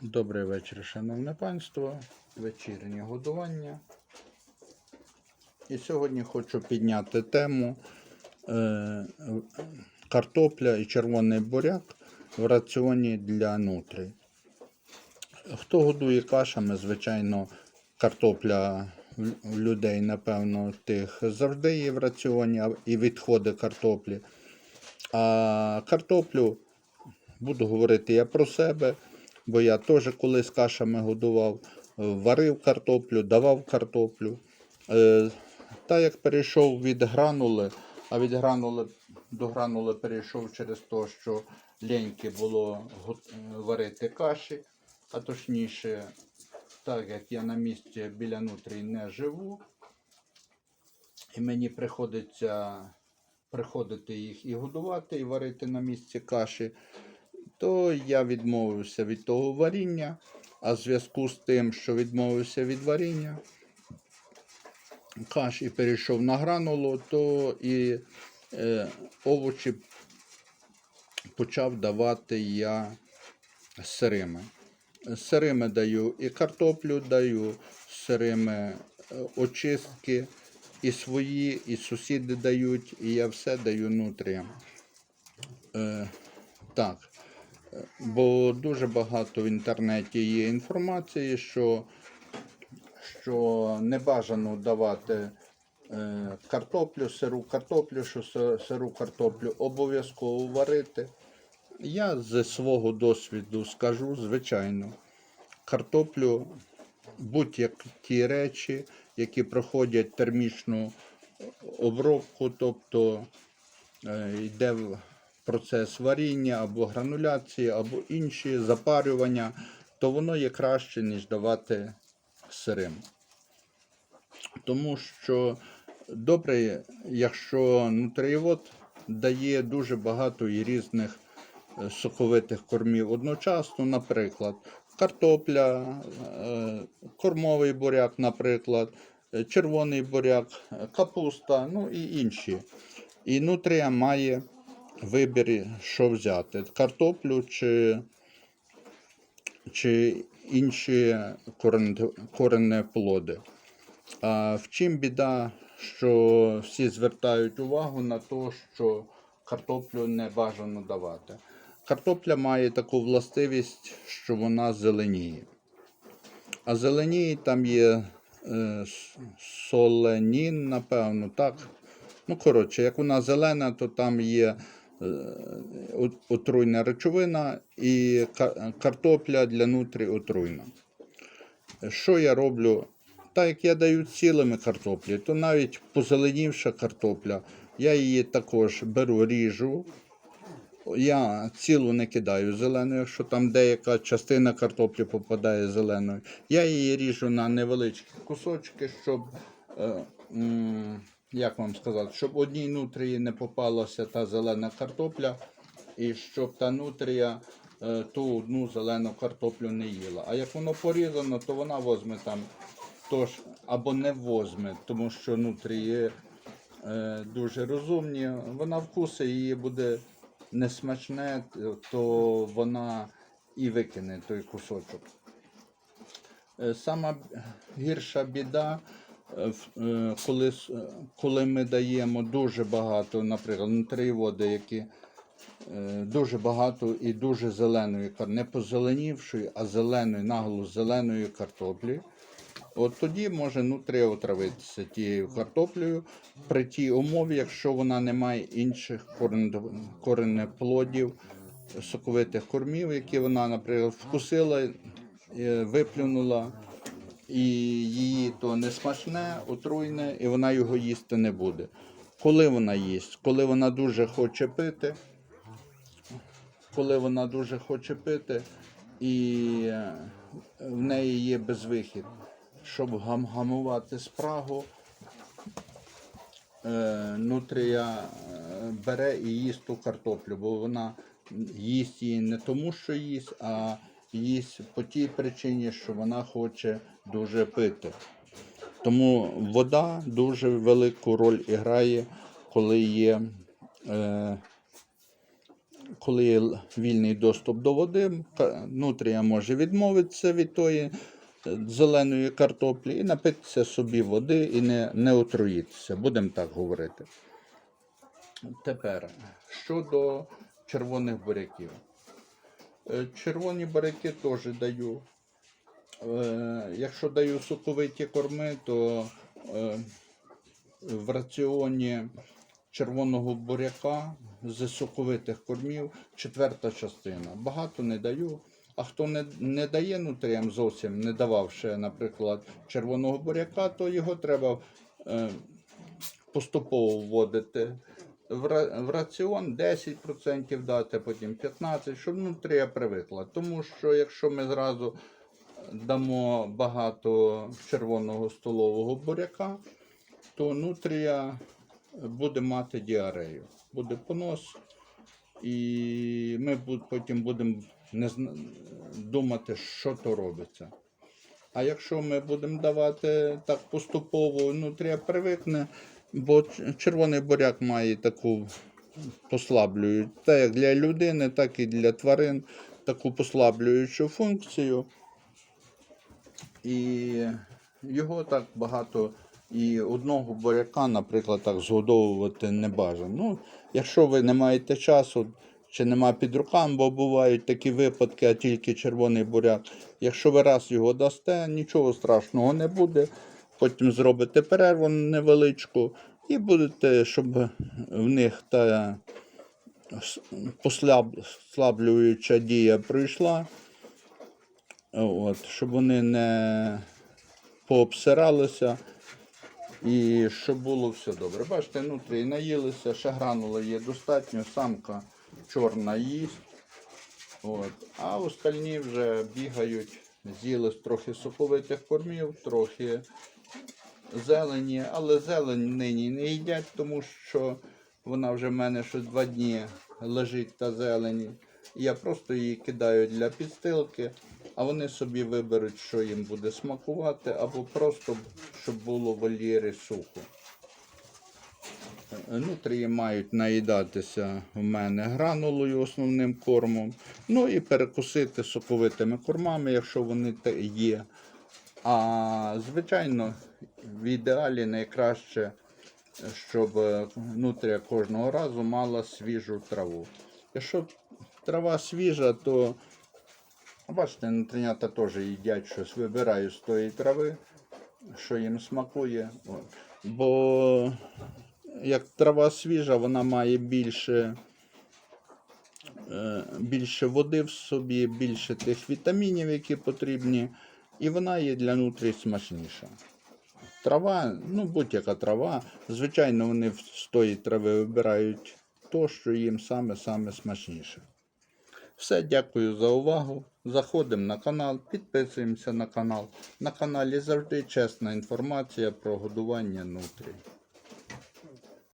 Добрий вечір, шановне панство. Вечірнє годування. І сьогодні хочу підняти тему е, картопля і червоний буряк в раціоні для нутрій. Хто годує кашами, звичайно, картопля людей, напевно, тих завжди є в раціоні і відходи картоплі. А картоплю буду говорити я про себе, бо я теж колись кашами годував, е, варив картоплю, давав картоплю. Е, Та як перейшов від гранули, а від гранули до гранули перейшов через те, що ліньки було е, варити каші, а точніше, так як я на місці біля нутрій не живу, і мені приходиться приходити їх і годувати, і варити на місці каші, то я відмовився від того варіння. А в зв'язку з тим, що відмовився від варіння каш і перейшов на гранулу, то і е, овочі почав давати я сирими. Сирими даю і картоплю даю, сирими е, очистки, і свої, і сусіди дають, і я все даю нутріям. Е, так. Бо дуже багато в інтернеті є інформації, що, що не бажано давати е, картоплю, сиру картоплю, що сиру картоплю обов'язково варити. Я зі свого досвіду скажу, звичайно, картоплю, будь-які речі, які проходять термічну обробку, тобто е, йде в процес варіння або грануляції, або інші запарювання, то воно є краще, ніж давати сирим. Тому що добре, якщо нутрієвод дає дуже багато і різних е, соковитих кормів одночасно, наприклад, картопля, е, кормовий буряк, наприклад, е, червоний буряк, капуста, ну і інші. І нутрія має вибір, що взяти: картоплю чи, чи інші корен- плоди. А в чим біда, що всі звертають увагу на те, що картоплю не бажано давати. Картопля має таку властивість, що вона зеленіє. А зеленіє там є е, соленін, напевно, так. Ну, коротше, як вона зелена, то там є отруйна речовина і картопля для нутрі отруйна. Що я роблю? Так як я даю цілими картоплі, то навіть позеленівша картопля, я її також беру, ріжу. Я цілу не кидаю зеленою, якщо там деяка частина картоплі попадає зеленою. Я її ріжу на невеличкі кусочки, щоб, е, як вам сказати, щоб одній нутрії не попалася та зелена картопля, і щоб та нутрія е, ту одну зелену картоплю не їла. А як воно порізано, то вона возьме там тож, або не возьме, тому що нутрії е, дуже розумні. Вона вкуси її буде несмачне, то вона і викине той кусочок. Е, Сама гірша біда, коли, е, коли ми даємо дуже багато, наприклад, нутрієводи, які е, дуже багато і дуже зеленої, не позеленівшої, а зеленої, наголо зеленої картоплі. От тоді може нутрія отравитися тією картоплею при тій умові, якщо вона не має інших корен- коренеплодів, соковитих кормів, які вона, наприклад, вкусила, е, виплюнула, і її то не смачне, отруйне, і вона його їсти не буде. Коли вона їсть? Коли вона дуже хоче пити, коли вона дуже хоче пити, і е, в неї є безвихід. Щоб гам- гамувати спрагу, е, нутрія е, бере і їсть ту картоплю, бо вона їсть її не тому, що їсть, а їсть по тій причині, що вона хоче дуже пити. Тому вода дуже велику роль грає, коли є е, коли є вільний доступ до води, нутрія може відмовитися від тої е, зеленої картоплі і напитися собі води і не, не отруїтися. Будемо так говорити. Тепер щодо червоних буряків. Е, Червоні буряки теж даю. Е, Якщо даю соковиті корми, то е, в раціоні червоного буряка з соковитих кормів четверта частина. Багато не даю. А хто не, не дає нутріям зовсім, не давав ще, наприклад, червоного буряка, то його треба е, поступово вводити в, раціон 10% дати, потім 15%, щоб нутрія привикла. Тому що якщо ми зразу дамо багато червоного столового буряка, то нутрія буде мати діарею, буде понос, і ми потім будемо не думати, що то робиться. А якщо ми будемо давати так поступово, нутрія привикне, бо червоний буряк має таку послаблюючу, так як для людини, так і для тварин, таку послаблюючу функцію. І його так багато і одного буряка, наприклад, так згодовувати не бажано. Ну, якщо ви не маєте часу чи нема під руками, бо бувають такі випадки, а тільки червоний буряк. Якщо ви раз його дасте, нічого страшного не буде. Потім зробите перерву невеличку і будете, щоб в них та послаблююча дія пройшла. От, щоб вони не пообсиралися і щоб було все добре. Бачите, нутрі наїлися, ще гранула є достатньо, самка чорна їсть. От. А остальні вже бігають, з'їли трохи соковитих кормів, трохи зелені, але зелень нині не їдять, тому що вона вже в мене щось два дні лежить та зелені. Я просто її кидаю для підстилки, а вони собі виберуть, що їм буде смакувати, або просто щоб було в вольєрі сухо. Нутрії мають наїдатися в мене гранулою основним кормом. Ну і перекусити соковитими кормами, якщо вони є. А звичайно, в ідеалі найкраще, щоб е, нутрія кожного разу мала свіжу траву. Якщо трава свіжа, то бачите, нутрінята теж їдять щось, вибирають з тої трави, що їм смакує. Бо як трава свіжа, вона має більше, е, більше води в собі, більше тих вітамінів, які потрібні, і вона є для нутрій смачніша. Трава, ну будь-яка трава, звичайно, вони з тої трави вибирають то, що їм саме-саме смачніше. Все, дякую за увагу. Заходимо на канал, підписуємося на канал. На каналі завжди чесна інформація про годування нутрій.